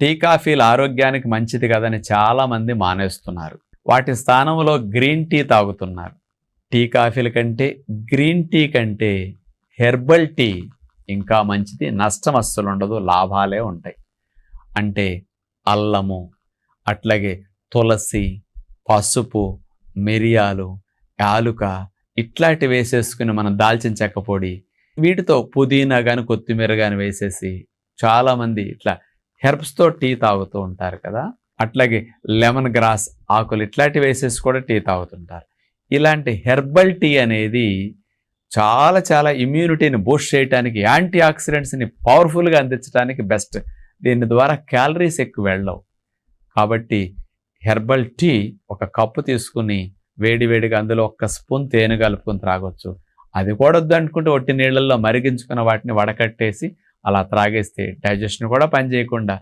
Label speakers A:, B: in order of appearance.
A: Tea కాఫీలు ఆరోగ్యానికి మంచిది కదని చాలామంది మానేస్తున్నారు. వాటి స్థానంలో గ్రీన్ టీ తాగుతున్నారు. టీ కాఫీల కంటే గ్రీన్ టీ కంటే హెర్బల్ టీ ఇంకా మంచిది. నష్టం అస్సలు ఉండదు లాభాలే ఉంటాయి. అంటే అల్లము అట్లాగే తులసి పసుపు మిరియాలు యాలుక ఇట్లాంటి వేసేసుకుని మనం దాల్చిన చెక్క పొడి వీటితో పుదీనా కానీ కొత్తిమీర కానీ వేసేసి చాలామంది ఇట్లా హెర్బ్స్తో టీ తాగుతూ ఉంటారు కదా? అట్లాగే లెమన్ గ్రాస్ ఆకులు ఇట్లాంటివి వేసేసి కూడా టీ తాగుతుంటారు. ఇలాంటి హెర్బల్ టీ అనేది చాలా చాలా ఇమ్యూనిటీని బూస్ట్ చేయడానికి యాంటీ ఆక్సిడెంట్స్ని పవర్ఫుల్గా అందించడానికి బెస్ట్. దీని ద్వారా క్యాలరీస్ ఎక్కువ వెళ్ళవు. కాబట్టి హెర్బల్ టీ ఒక కప్పు తీసుకుని వేడివేడిగా అందులో ఒక్క స్పూన్ తేనె కలుపుకొని త్రాగొచ్చు. అది కూడా వద్దు అనుకుంటే ఒట్టి నీళ్ళల్లో మరిగించుకున్న వాటిని వడకట్టేసి అలా త్రాగేస్తే డైజెషన్ కూడా పనిచేయకుండా